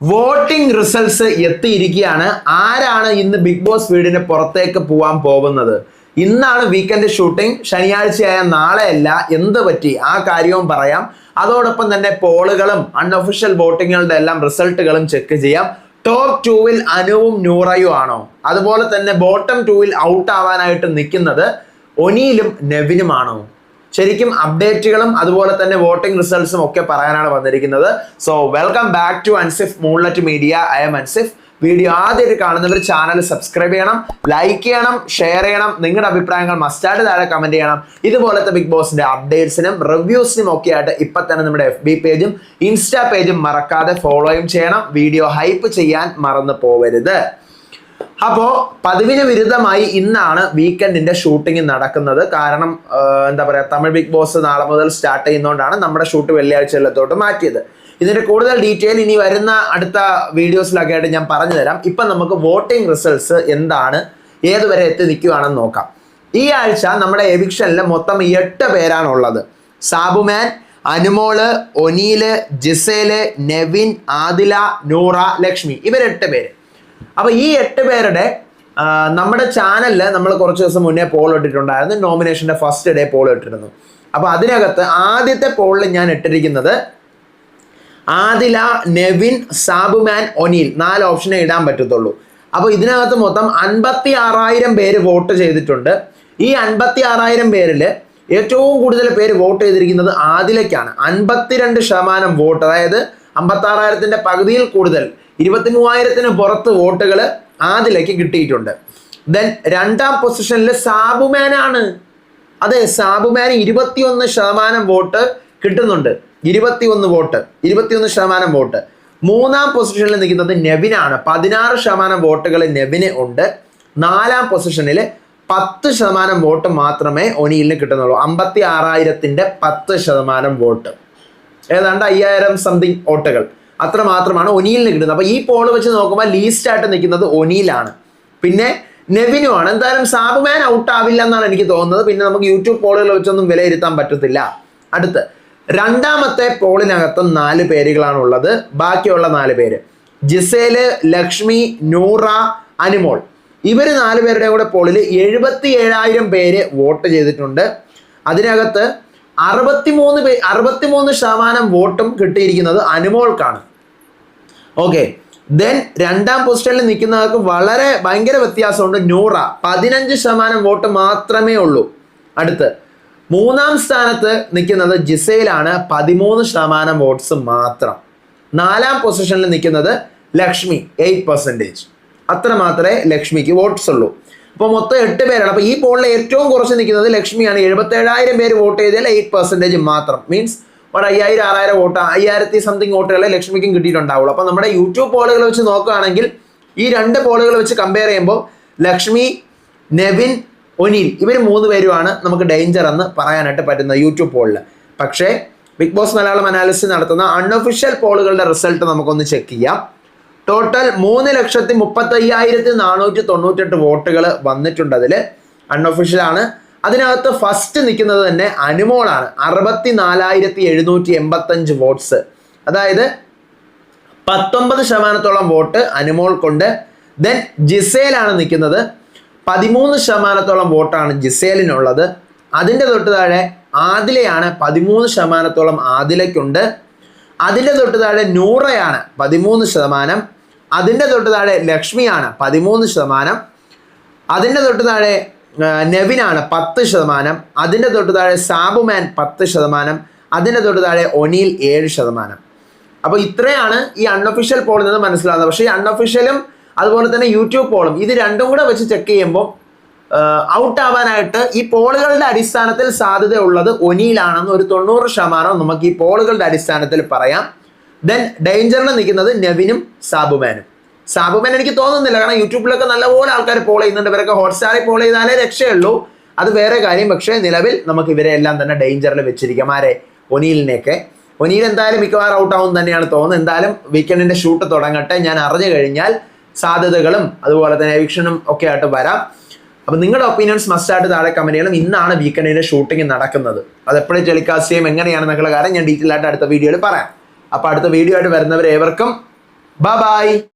Voting results എത്തിയിരിക്കുകയാണ്. ആരാണ് ഇന്ന് ബിഗ് ബോസ് വീടിന് പുറത്തേക്ക് പോവാൻ പോകുന്നത്? ഇന്നാണ് വീക്കെൻഡ് ഷൂട്ടിംഗ് ശനിയാഴ്ചയായ നാളെയല്ല. എന്ത് പറ്റി? ആ കാര്യവും പറയാം. അതോടൊപ്പം തന്നെ പോളുകളും അൺഒഫീഷ്യൽ വോട്ടിങ്ങുകളുടെ എല്ലാം റിസൾട്ടുകളും ചെക്ക് ചെയ്യാം. ടോപ്പ് ടൂവിൽ അനുവും നൂറയും ആണോ? അതുപോലെ തന്നെ ബോട്ടം ടൂവിൽ ഔട്ട് ആവാനായിട്ട് നിൽക്കുന്നത് ഒനിയിലും നെവിനുമാണോ? ശരിക്കും അപ്ഡേറ്റുകളും അതുപോലെ തന്നെ വോട്ടിംഗ് റിസൾട്ട്സും ഒക്കെ പറയാനാണ് വന്നിരിക്കുന്നത്. So welcome back to Ansif Moonlet Media I'm Ansif video ആദ്യമായിട്ട് കാണുന്നവർ ചാനൽ സബ്സ്ക്രൈബ് ചെയ്യണം ലൈക്ക് ചെയ്യണം ഷെയർ ചെയ്യണം. നിങ്ങളുടെ അഭിപ്രായങ്ങൾ മസ്റ്റായിട്ട് താഴെ കമന്റ് ചെയ്യണം. ഇതുപോലത്തെ ബിഗ് ബോസിന്റെ അപ്ഡേറ്റ്സിനും റിവ്യൂസിനും ഒക്കെ ആയിട്ട് ഇപ്പൊ തന്നെ നമ്മുടെ എഫ് ബി പേജും ഇൻസ്റ്റാ പേജും മറക്കാതെ ഫോളോയും ചെയ്യണം. വീഡിയോ ഹൈപ്പ് ചെയ്യാൻ മറന്നു പോവരുത്. അപ്പോ പതിവിന് വിരുദ്ധമായി ഇന്നാണ് വീക്കെൻഡിന്റെ ഷൂട്ടിംഗ് നടക്കുന്നത്. കാരണം എന്താ പറയാ തമിഴ് ബിഗ് ബോസ് നാളെ മുതൽ സ്റ്റാർട്ട് ചെയ്യുന്നതുകൊണ്ടാണ് നമ്മുടെ ഷൂട്ട് വെള്ളിയാഴ്ചയിലത്തോട്ട് മാറ്റിയത്. ഇതിന്റെ കൂടുതൽ ഡീറ്റെയിൽ ഇനി വരുന്ന അടുത്ത വീഡിയോസിലൊക്കെ ആയിട്ട് ഞാൻ പറഞ്ഞു തരാം ഇപ്പൊ നമുക്ക് വോട്ടിംഗ് റിസൾട്ട്സ് എന്താണ് ഏതുവരെ എത്തി നിൽക്കുകയാണെന്ന് നോക്കാം. ഈ ആഴ്ച നമ്മുടെ എവിക്ഷനിൽ മൊത്തം എട്ട് പേരാണുള്ളത്. സാബുമാൻ അനുമോൾ ഒനീൽ ജിസേൽ നെവിൻ ആദില നൂറ ലക്ഷ്മി. ഇവരെട്ട് പേര്. അപ്പൊ ഈ എട്ട് പേരുടെ നമ്മുടെ ചാനലിൽ നമ്മൾ കുറച്ച് ദിവസം മുന്നേ പോൾ ഇട്ടിട്ടുണ്ടായിരുന്നു. നോമിനേഷന്റെ ഫസ്റ്റ് ഡേ പോൾ ഇട്ടിരുന്നു. അപ്പൊ അതിനകത്ത് ആദ്യത്തെ പോളിൽ ഞാൻ ഇട്ടിരിക്കുന്നത് ആദില നെവിൻ സാബുമാൻ ഒനീൽ. നാല് ഓപ്ഷനെ ഇടാൻ പറ്റത്തുള്ളൂ. അപ്പോൾ ഇതിനകത്ത് മൊത്തം അൻപത്തി ആറായിരം പേര് വോട്ട് ചെയ്തിട്ടുണ്ട്. ഈ അൻപത്തി ആറായിരം പേരിൽ ഏറ്റവും കൂടുതൽ പേര് വോട്ട് ചെയ്തിരിക്കുന്നത് ആദിലയ്ക്കാണ്. അൻപത്തിരണ്ട് ശതമാനം വോട്ട്. അതായത് അമ്പത്തി ആറായിരത്തിന്റെ പകുതിയിൽ കൂടുതൽ ഇരുപത്തി മൂവായിരത്തിന് പുറത്ത് വോട്ടുകൾ ആദിലേക്ക് കിട്ടിയിട്ടുണ്ട്. ദെൻ രണ്ടാം പൊസിഷനിൽ സാബുമാനാണ്. അതെ സാബുമാന് ഇരുപത്തിയൊന്ന് ശതമാനം വോട്ട് കിട്ടുന്നുണ്ട്. ഇരുപത്തിയൊന്ന് വോട്ട് ഇരുപത്തിയൊന്ന് ശതമാനം വോട്ട്. മൂന്നാം പൊസിഷനിൽ നിൽക്കുന്നത് നെവിനാണ്. പതിനാറ് ശതമാനം വോട്ടുകൾ നെവിന് ഉണ്ട്. നാലാം പൊസിഷനിൽ പത്ത് ശതമാനം വോട്ട് മാത്രമേ ഒനിയിലിന് കിട്ടുന്നുള്ളൂ. അമ്പത്തി ആറായിരത്തിന്റെ പത്ത് ശതമാനം വോട്ട്. ഏതാണ്ട് അയ്യായിരം സംതിങ് വോട്ടുകൾ. അത്ര മാത്രമാണ് ഒനിയിലിന് കിട്ടുന്നത് അപ്പോൾ ഈ പോൾ വെച്ച് നോക്കുമ്പോൾ ലീസ്റ്റ് ആയിട്ട് നിൽക്കുന്നത് ഒനീലാണ് പിന്നെ നെവിനു ആണ് എന്തായാലും സാബുമാൻ ഔട്ട് ആവില്ല എന്നാണ് എനിക്ക് തോന്നുന്നത്. പിന്നെ നമുക്ക് യൂട്യൂബ് പോളുകൾ വെച്ചൊന്നും വിലയിരുത്താൻ പറ്റത്തില്ല. അടുത്ത് രണ്ടാമത്തെ പോളിനകത്ത് നാല് പേരുകളാണ് ഉള്ളത്. ബാക്കിയുള്ള നാല് പേര്. ജിസേൽ ലക്ഷ്മി നൂറ അനുമോൾ. ഇവർ നാല് പേരുടെ കൂടെ പോളിൽ എഴുപത്തി ഏഴായിരം പേര് വോട്ട് ചെയ്തിട്ടുണ്ട്. അതിനകത്ത് അറുപത്തിമൂന്ന് പേ അറുപത്തിമൂന്ന് ശതമാനം വോട്ടും കിട്ടിയിരിക്കുന്നത് അനുമോൾക്കാണ്. ഓക്കെ. ദെൻ രണ്ടാം പൊസിഷനിൽ നിൽക്കുന്നവർക്ക് വളരെ ഭയങ്കര വ്യത്യാസമുണ്ട് നൂറ. പതിനഞ്ച് ശതമാനം വോട്ട് മാത്രമേ ഉള്ളൂ. അടുത്ത്. മൂന്നാം സ്ഥാനത്ത് നിൽക്കുന്നത് ജിസയിലാണ്. പതിമൂന്ന് ശതമാനം വോട്ട്സ് മാത്രം. നാലാം പൊസിഷനിൽ നിൽക്കുന്നത് ലക്ഷ്മി എയ്റ്റ് പെർസെന്റേജ് അത്ര മാത്രമേ ലക്ഷ്മിക്ക് വോട്ട്സ് ഉള്ളൂ. അപ്പോൾ മൊത്തം എട്ട് പേരാണ്. അപ്പോൾ ഈ പോളിൽ ഏറ്റവും കുറച്ച് നിൽക്കുന്നത് ലക്ഷ്മിയാണ്. എഴുപത്തേഴായിരം പേര് വോട്ട് ചെയ്താൽ എയ്റ്റ് പെർസെന്റേജ് മാത്രം. മീൻസ് ഒരു അയ്യായിരം ആറായിരം വോട്ട് അയ്യായിരത്തി സംതിങ് വോട്ടുകളെ ലക്ഷ്മിക്കും കിട്ടിയിട്ടുണ്ടാവുള്ളൂ. അപ്പോൾ നമ്മുടെ യൂട്യൂബ് പോളുകൾ വെച്ച് നോക്കുകയാണെങ്കിൽ ഈ രണ്ട് പോളുകൾ വെച്ച് കമ്പയർ ചെയ്യുമ്പോൾ ലക്ഷ്മി നെവിൻ ഒനിൽ ഇവർ മൂന്ന് പേരുമാണ് നമുക്ക് ഡേഞ്ചർ എന്ന് പറയാനായിട്ട് പറ്റുന്ന യൂട്യൂബ് പോളിൽ പക്ഷേ ബിഗ് ബോസ് മലയാളം അനാലിസിസ് നടത്തുന്ന അൺഒഫീഷ്യൽ പോളുകളുടെ റിസൾട്ട് നമുക്കൊന്ന് ചെക്ക് ചെയ്യാം. ടോട്ടൽ മൂന്ന് ലക്ഷത്തി മുപ്പത്തി അയ്യായിരത്തി നാനൂറ്റി തൊണ്ണൂറ്റെട്ട് വോട്ടുകൾ വന്നിട്ടുണ്ട് അതിൽ അൺഒഫീഷ്യൽ ആണ്. അതിനകത്ത് ഫസ്റ്റ് നിൽക്കുന്നത് തന്നെ അനുമോളാണ് അറുപത്തി നാലായിരത്തി എഴുന്നൂറ്റി എൺപത്തഞ്ച് വോട്ട്സ്. അതായത് പത്തൊമ്പത് ശതമാനത്തോളം വോട്ട് അനുമോൾ കൊണ്ട്. ദെൻ ജിസേലാണ് നിൽക്കുന്നത് പതിമൂന്ന് ശതമാനത്തോളം വോട്ടാണ് ജിസേലിനുള്ളത് അതിന്റെ തൊട്ട് താഴെ ആദിലയാണ്. പതിമൂന്ന് ശതമാനത്തോളം ആദിലയ്ക്കുണ്ട്. അതിന്റെ തൊട്ട് താഴെ നൂറയാണ്. പതിമൂന്ന് ശതമാനം. അതിന്റെ തൊട്ട് താഴെ ലക്ഷ്മിയാണ് പതിമൂന്ന് ശതമാനം. അതിന്റെ തൊട്ട് താഴെ നെവിനാണ് പത്ത് ശതമാനം. അതിന്റെ തൊട്ട് താഴെ സാബുമാൻ പത്ത് ശതമാനം. അതിന്റെ തൊട്ട് താഴെ ഒനിയിൽ ഏഴ് ശതമാനം. അപ്പോൾ ഇത്രയാണ് ഈ അൺഒഫീഷ്യൽ പോളിൽ നിന്ന് മനസ്സിലാകുന്നത് പക്ഷേ ഈ അൺഒഫീഷ്യലും അതുപോലെ തന്നെ യൂട്യൂബ് പോളും ഇത് രണ്ടും കൂടെ വെച്ച് ചെക്ക് ചെയ്യുമ്പോൾ ഔട്ട് ആവാനായിട്ട് ഈ പോളുകളുടെ അടിസ്ഥാനത്തിൽ സാധ്യതയുള്ളത് ഒനിയിലാണെന്ന് ഒരു തൊണ്ണൂറ് ശതമാനം നമുക്ക് ഈ പോളുകളുടെ അടിസ്ഥാനത്തിൽ പറയാം. ദെൻ ഡേഞ്ചറിൽ നിൽക്കുന്നത് നെവിനും സാബുമാനും. സാബുമാൻ എനിക്ക് തോന്നുന്നില്ല. കാരണം യൂട്യൂബിലൊക്കെ നല്ലപോലെ ആൾക്കാർ പോൾ ചെയ്യുന്നുണ്ട്. ഇവരൊക്കെ ഹോട്ട്സ്റ്റാറിൽ പോൾ ചെയ്താലേ രക്ഷയുള്ളൂ. അത് വേറെ കാര്യം. പക്ഷേ നിലവിൽ നമുക്ക് ഇവരെ എല്ലാം തന്നെ ഡേഞ്ചറിൽ വെച്ചിരിക്കാം. ആരെ? ഒനീലിനെയൊക്കെ. ഒനീൽ എന്തായാലും മിക്കവാറും ഔട്ട് ആവും തന്നെയാണ് തോന്നുന്നത്. എന്തായാലും വീക്കെൻഡിന്റെ ഷൂട്ട് തുടങ്ങട്ടെ. ഞാൻ അറിഞ്ഞു കഴിഞ്ഞാൽ സാധ്യതകളും അതുപോലെ തന്നെ എവിക്ഷനും ഒക്കെ ആയിട്ട് വരാം. അപ്പൊ നിങ്ങളുടെ ഒപ്പീനിയൻസ് മസ്റ്റ് ആയിട്ട് താഴെ കമ്പനികളും ഇന്നാണ് വീക്കെൻഡിന്റെ ഷൂട്ടിംഗ് നടക്കുന്നത്. അത് എപ്പോഴും ടെലികാസ്റ്റ് ചെയ്യും. എങ്ങനെയാണെന്നൊക്കെയുള്ള കാര്യം ഞാൻ ഡീറ്റെയിൽ ആയിട്ട് അടുത്ത വീഡിയോയിൽ പറയാം. അപ്പൊ അടുത്ത വീഡിയോ ആയിട്ട് വരുന്നവരെ ഏവർക്കും ബൈ